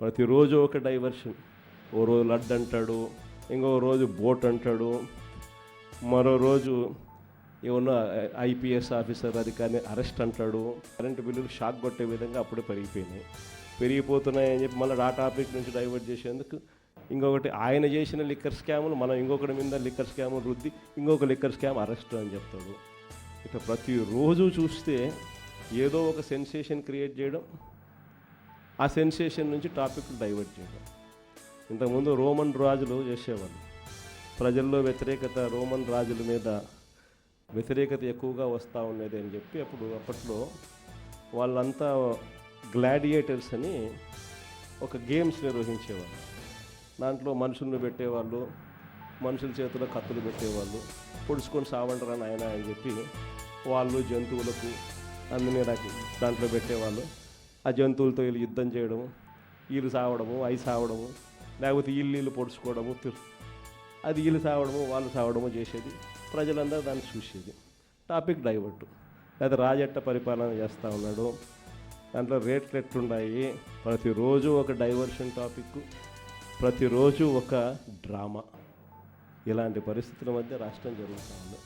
ప్రతిరోజు ఒక డైవర్షన్ ఓ రోజు లడ్డు అంటాడు ఇంకో రోజు బోట్ అంటాడు మరో రోజు ఏమన్నా ఐపీఎస్ ఆఫీసర్ అధికారిని అరెస్ట్ అంటాడు. కరెంటు బిల్లులు షాక్ కొట్టే విధంగా అప్పుడే పెరిగిపోయినాయి. పెరిగిపోతున్నాయని చెప్పి మళ్ళీ ఆ టాపిక్ నుంచి డైవర్ట్ చేసేందుకు ఇంకొకటి ఆయన చేసిన లిక్కర్ స్కాములు మనం ఇంకొకటి మీద లిక్కర్ స్కాములు రుద్ది ఇంకొక లిక్కర్ స్కామ్ అరెస్ట్ అని చెప్తాడు. ఇక ప్రతిరోజు చూస్తే ఏదో ఒక సెన్సేషన్ క్రియేట్ చేయడం ఆ సెన్సేషన్ నుంచి టాపిక్ డైవర్ట్ చేయడం. ఇంతకుముందు రోమన్ రాజులు చేసేవాళ్ళు. ప్రజల్లో వ్యతిరేకత రోమన్ రాజుల మీద వ్యతిరేకత ఎక్కువగా వస్తూ ఉండేది అని చెప్పి అప్పుడు అప్పట్లో వాళ్ళంతా గ్లాడియేటర్స్ అని ఒక గేమ్స్ నిర్వహించేవాళ్ళు. దాంట్లో మనుషులను పెట్టేవాళ్ళు మనుషుల చేతిలో కత్తులు పెట్టేవాళ్ళు పొడుచుకొని సావంటారా నాయన అని చెప్పి వాళ్ళు జంతువులకు అన్ని రక దాంట్లో పెట్టేవాళ్ళు. ఆ జంతువులతో వీళ్ళు యుద్ధం చేయడము వీళ్ళు సావడము అవి సావడము లేకపోతే వీళ్ళు వీళ్ళు పొడుచుకోవడము అది వీళ్ళు సావడము వాళ్ళు సావడము చేసేది. ప్రజలందరూ దాన్ని చూసేది. Topic divert. లేదా రాజట్ట పరిపాలన చేస్తూ ఉన్నాడు దాంట్లో రేట్లు ఎట్లున్నాయి ప్రతిరోజు ఒక డైవర్షన్ టాపిక్ ప్రతిరోజు ఒక డ్రామా. ఇలాంటి పరిస్థితుల మధ్య రాష్ట్రం జరుగుతూ ఉంది.